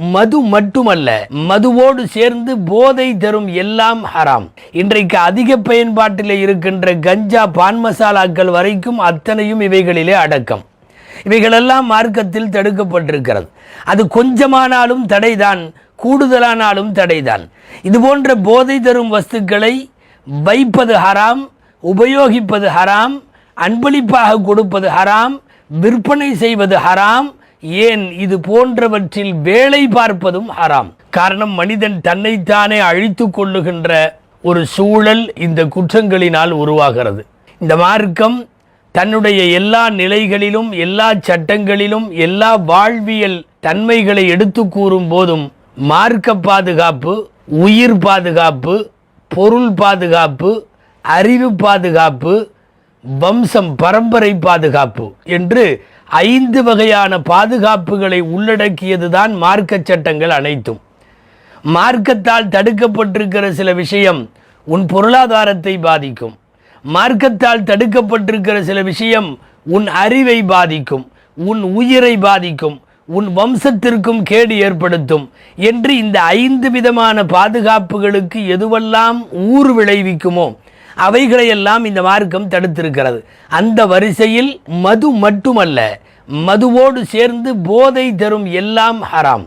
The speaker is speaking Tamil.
மது மட்டுமல்ல மதுவோடு சேர்ந்து போதை தரும் எல்லாம் ஹராம். இன்றைக்கு அதிக பயன்பாட்டில் இருக்கின்ற கஞ்சா பான் மசாலாக்கள் வரைக்கும் அத்தனையும் இவைகளிலே அடக்கம். இவைகளெல்லாம் மார்க்கத்தில் தடுக்கப்பட்டிருக்கிறது. அது கொஞ்சமானாலும் தடைதான் கூடுதலானாலும் தடைதான். இது போன்ற போதை தரும் வஸ்துக்களை வைப்பது ஹராம் உபயோகிப்பது ஹராம் அன்பளிப்பாக கொடுப்பது ஹராம் விற்பனை செய்வது ஹராம் ஏன் இது போன்றவற்றில் வேலை பார்ப்பதும் ஹராம். காரணம் மனிதன் தன்னைத்தானே அழித்து கொள்ளுகின்ற ஒரு சூழல் இந்த குற்றங்களினால் உருவாகிறது. இந்த மார்க்கம் தன்னுடைய எல்லா நிலைகளிலும் எல்லா சட்டங்களிலும் எல்லா வாழ்வியல் தன்மைகளை எடுத்து கூறும் போதும் மார்க்க பாதுகாப்பு உயிர் பாதுகாப்பு பொருள் பாதுகாப்பு அறிவு பாதுகாப்பு வம்சம் பரம்பரை பாதுகாப்பு என்று ஐந்து வகையான பாதுகாப்புகளை உள்ளடக்கியதுதான் மார்க்க சட்டங்கள் அனைத்தும். மார்க்கத்தால் தடுக்கப்பட்டிருக்கிற சில விஷயம் உன் பொருளாதாரத்தை பாதிக்கும். மார்க்கத்தால் தடுக்கப்பட்டிருக்கிற சில விஷயம் உன் அறிவை பாதிக்கும். உன் உயிரை பாதிக்கும். உன் வம்சத்திற்கும் கேடு ஏற்படுத்தும் என்று இந்த ஐந்து விதமான பாதுகாப்புகளுக்கு எதுவெல்லாம் ஊர் விளைவிக்குமோ அவைகளையெல்லாம் இந்த மார்க்கம் தடுத்திருக்கிறது. அந்த வரிசையில் மது மட்டுமல்ல மதுவோடு சேர்ந்து போதை தரும் எல்லாம் ஹராம்.